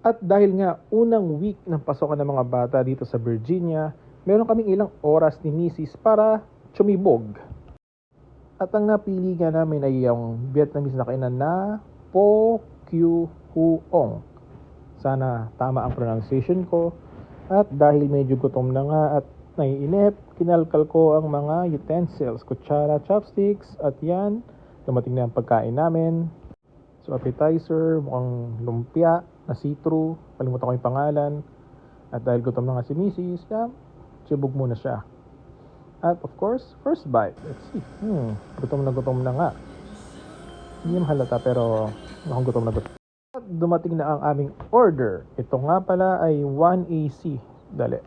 At dahil nga unang week ng pasokan ng mga bata dito sa Virginia, meron kaming ilang oras ni Mrs. para tsumibog. At ang napili nga namin ay yung Vietnamese na kainan na Po Q Huong. Sana tama ang pronunciation ko. At dahil medyo gutom na nga at naiinip, kinalkal ko ang mga utensils, kutsara, chopsticks, at yan, dumating na ang pagkain namin. So appetizer, mukhang lumpia na see-through, kalimutan ko yung pangalan. At dahil gutom na nga si Mrs., kaya sibog muna siya. At of course, first bite. Let's see. Hmm, gutom na gutom na nga. Hindi naman halata pero mukhang gutom na gutom. At dumating na ang aming order. Ito nga pala ay 1AC. Dali.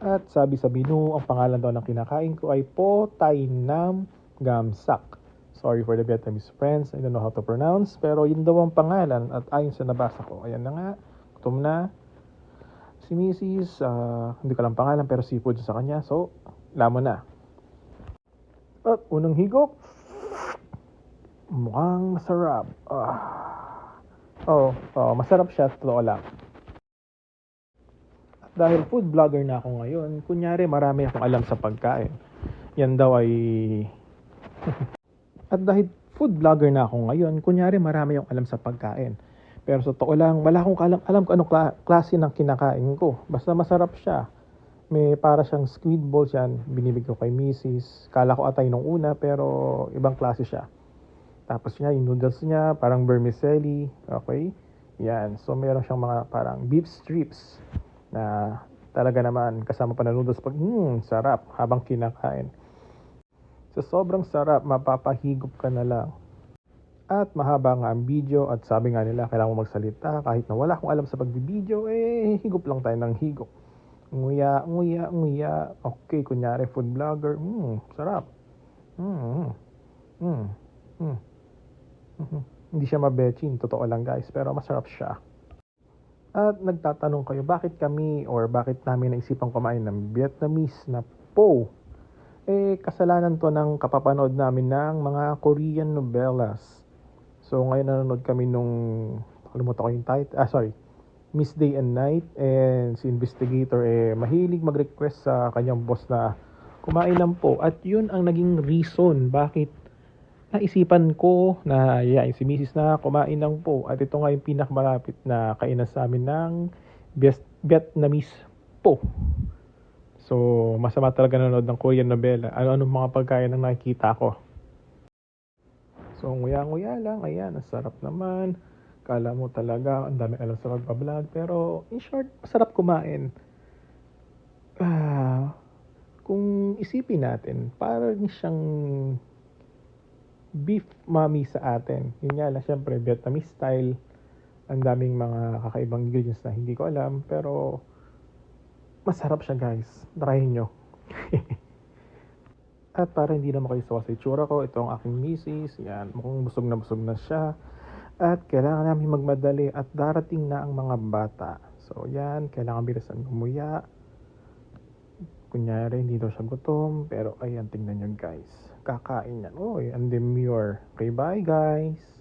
At sabi sa menu, ang pangalan daw ng kinakain ko ay Po Tai Nam Gamsak. Sorry for the Vietnamese friends, I don't know how to pronounce, pero yun daw ang pangalan at ayon sa nabasa ko. Ayan na nga, gutom na. Si Mrs., ah, hindi ko lang pangalan pero seafood sa kanya, so lamon na. At unang higop, mukhang masarap. Ah. Oh, oh, masarap siya, totoo lang. Dahil food vlogger na ako ngayon, kunyari marami akong alam sa pagkain. Yan daw ay At dahil food vlogger na ako ngayon, kunyari marami akong alam sa pagkain. Pero sa totoo lang, wala akong alam, alam kung anong kla- klase ng kinakain ko. Basta masarap siya. May para siyang squid balls yan, binibigyan ko kay Mrs. Kala ko atay nung una, pero ibang klase siya. Tapos niya, yung noodles niya, parang vermicelli. Okay? Yan. So, meron siyang mga parang beef strips na talaga naman kasama pa na noodles pag, hmm, sarap habang kinakain. Sa sobrang sarap, mapapahigop ka na lang. At mahaba nga ang video at sabi nga nila, kailangan mo magsalita. Kahit na wala akong alam sa pagbibideo, eh, higop lang tayo ng higop. Nguya, nguya, nguya. Okay, kunyari, food vlogger. Hmm, sarap. Hmm, hmm, hmm. Mhm. Hindi siya mabechin, totoo lang guys, pero masarap siya. At nagtatanong kayo, bakit kami or bakit namin naisipan kumain ng Vietnamese na po? Eh, kasalanan to ng kapapanood namin ng mga Korean novellas. So, ngayon nanonood kami nung, kalimutan ko yung title, ah sorry, Miss Day and Night, and si investigator eh, mahilig mag-request sa kanyang boss na kumain ng po. At yun ang naging reason bakit naisipan ko na yain si Mrs. na kumain ng po. At ito nga yung pinakamalapit na kainan sa amin ng Viet- Vietnamese po. So, masama talaga nanonood ng Korean novela. Ano-ano mga pagkain ang nakikita ko. So, nguya-nguya lang. Ayan, ang sarap naman. Kala mo talaga, ang dami alam sa pagbablog. Pero, in short, masarap kumain. Ah, kung isipin natin, parang siyang beef mommy sa atin. Yun nga lang, syempre, Vietnamese style. Ang daming mga kakaibang ingredients na hindi ko alam. Pero, masarap siya guys. Try nyo. At para hindi naman kayo sawa sa itsura ko, ito ang aking misis. Yan, mukhang busog na busog na siya. At kailangan namin magmadali at darating na ang mga bata. So yan, kailangan bilisan umuya. Kunyari, hindi daw siya gutom. Pero ayan, tingnan nyo guys. Kakain yan. Uy, ang demure. Okay, bye guys.